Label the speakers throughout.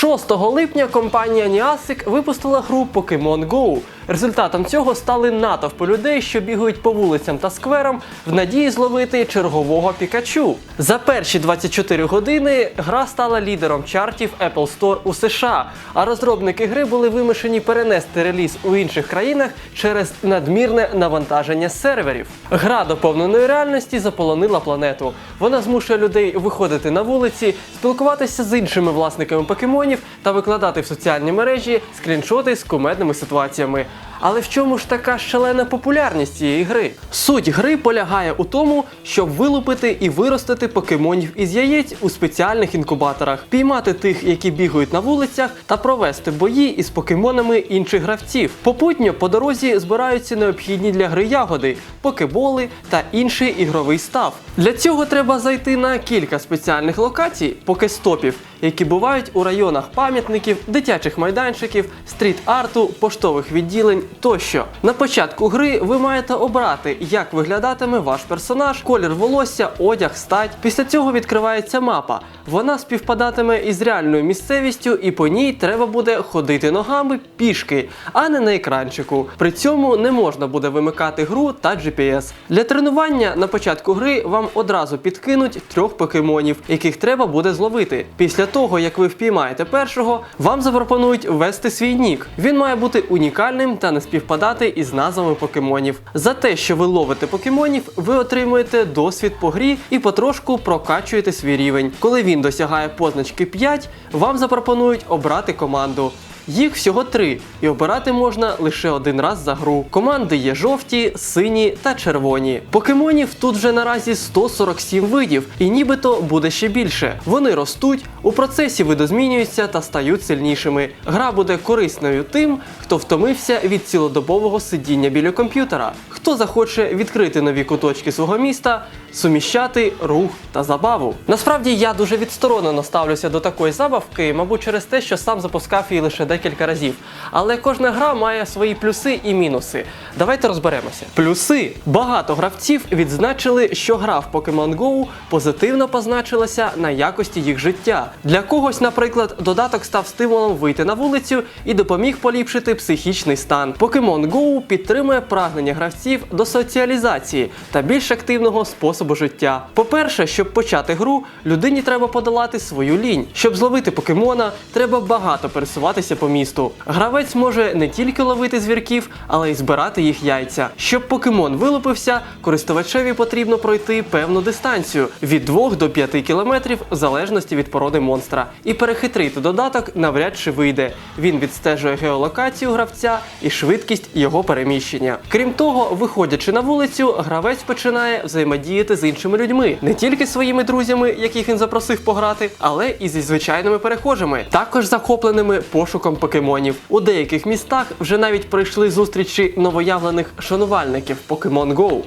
Speaker 1: 6 липня компанія Niantic випустила гру Pokemon Go. Результатом цього стали натовпи людей, що бігають по вулицям та скверам в надії зловити чергового Пікачу. За перші 24 години гра стала лідером чартів Apple Store у США, а розробники гри були вимушені перенести реліз у інших країнах через надмірне навантаження серверів. Гра до повної реальності заполонила планету. Вона змушує людей виходити на вулиці, спілкуватися з іншими власниками покемонів та викладати в соціальні мережі скріншоти з кумедними ситуаціями. Але в чому ж така шалена популярність цієї гри? Суть гри полягає у тому, щоб вилупити і виростити покемонів із яєць у спеціальних інкубаторах, піймати тих, які бігають на вулицях, та провести бої із покемонами інших гравців. Попутньо по дорозі збираються необхідні для гри ягоди, покеболи та інший ігровий став. Для цього треба зайти на кілька спеціальних локацій, покестопів, які бувають у районах пам'ятників, дитячих майданчиків, стріт-арту, поштових відділень тощо. На початку гри ви маєте обрати, як виглядатиме ваш персонаж, колір волосся, одяг, стать. Після цього відкривається мапа. Вона співпадатиме із реальною місцевістю, і по ній треба буде ходити ногами пішки, а не на екранчику. При цьому не можна буде вимикати гру та GPS. Для тренування на початку гри вам одразу підкинуть трьох покемонів, яких треба буде зловити. Після того, як ви впіймаєте першого, вам запропонують ввести свій нік. Він має бути унікальним та не співпадати із назвами покемонів. За те, що ви ловите покемонів, ви отримуєте досвід по грі і потрошку прокачуєте свій рівень. Коли він досягає позначки 5, вам запропонують обрати команду. Їх всього три, і обирати можна лише один раз за гру. Команди є жовті, сині та червоні. Покемонів тут вже наразі 147 видів, і нібито буде ще більше. Вони ростуть, у процесі видозмінюються та стають сильнішими. Гра буде корисною тим, хто втомився від цілодобового сидіння біля комп'ютера, хто захоче відкрити нові куточки свого міста, суміщати рух та забаву. Насправді я дуже відсторонено ставлюся до такої забавки, мабуть, через те, що сам запускав її лише декілька разів. Але кожна гра має свої плюси і мінуси. Давайте розберемося. Плюси багато гравців відзначили, що гра в Pokemon Go позитивно позначилася на якості їх життя. Для когось, наприклад, додаток став стимулом вийти на вулицю і допоміг поліпшити психічний стан. Pokemon Go підтримує прагнення гравців до соціалізації та більш активного способу життя. По-перше, щоб почати гру, людині треба подолати свою лінь. Щоб зловити покемона, треба багато пересуватися по місту. Гравець може не тільки ловити звірків, але й збирати їх яйця. Щоб покемон вилупився, користувачеві потрібно пройти певну дистанцію від 2 до 5 кілометрів в залежності від породи монстра. І перехитрити додаток навряд чи вийде. Він відстежує геолокацію гравця і швидкість його переміщення. Крім того, виходячи на вулицю, гравець починає взаємодіяти з іншими людьми, не тільки своїми друзями, яких він запросив пограти, але і зі звичайними перехожими, також захопленими пошуком покемонів. У деяких містах вже навіть пройшли зустрічі новоявлених шанувальників Pokemon Go.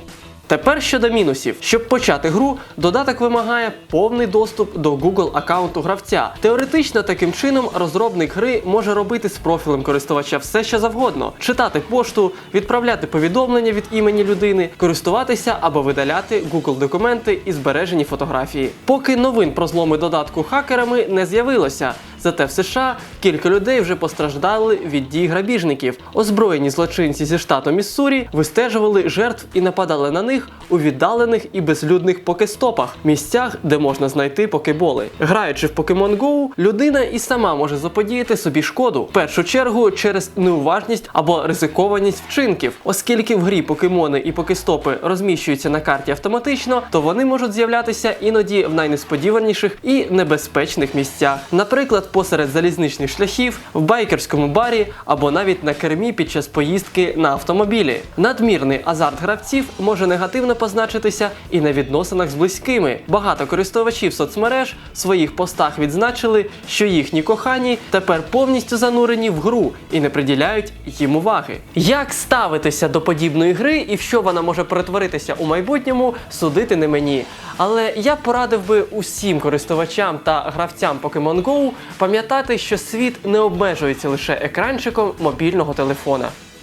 Speaker 1: Тепер щодо мінусів. Щоб почати гру, додаток вимагає повний доступ до Google аккаунту гравця. Теоретично таким чином розробник гри може робити з профілем користувача все, що завгодно: читати пошту, відправляти повідомлення від імені людини, користуватися або видаляти Google документи і збережені фотографії. Поки новин про зломи додатку хакерами не з'явилося. Зате в США кілька людей вже постраждали від дій грабіжників. Озброєні злочинці зі штату Міссурі вистежували жертв і нападали на них у віддалених і безлюдних покестопах, місцях, де можна знайти покеболи. Граючи в Pokemon Go, людина і сама може заподіяти собі шкоду. В першу чергу через неуважність або ризикованість вчинків, оскільки в грі покемони і покестопи розміщуються на карті автоматично, то вони можуть з'являтися іноді в найнесподіваніших і небезпечних місцях. Наприклад, посеред залізничних шляхів, в байкерському барі або навіть на кермі під час поїздки на автомобілі. Надмірний азарт гравців може негативно позначитися і на відносинах з близькими. Багато користувачів соцмереж в своїх постах відзначили, що їхні кохані тепер повністю занурені в гру і не приділяють їм уваги. Як ставитися до подібної гри і в що вона може перетворитися у майбутньому, судити не мені. Але я порадив би усім користувачам та гравцям Pokemon Go пам'ятати, що світ не обмежується лише екранчиком мобільного телефона.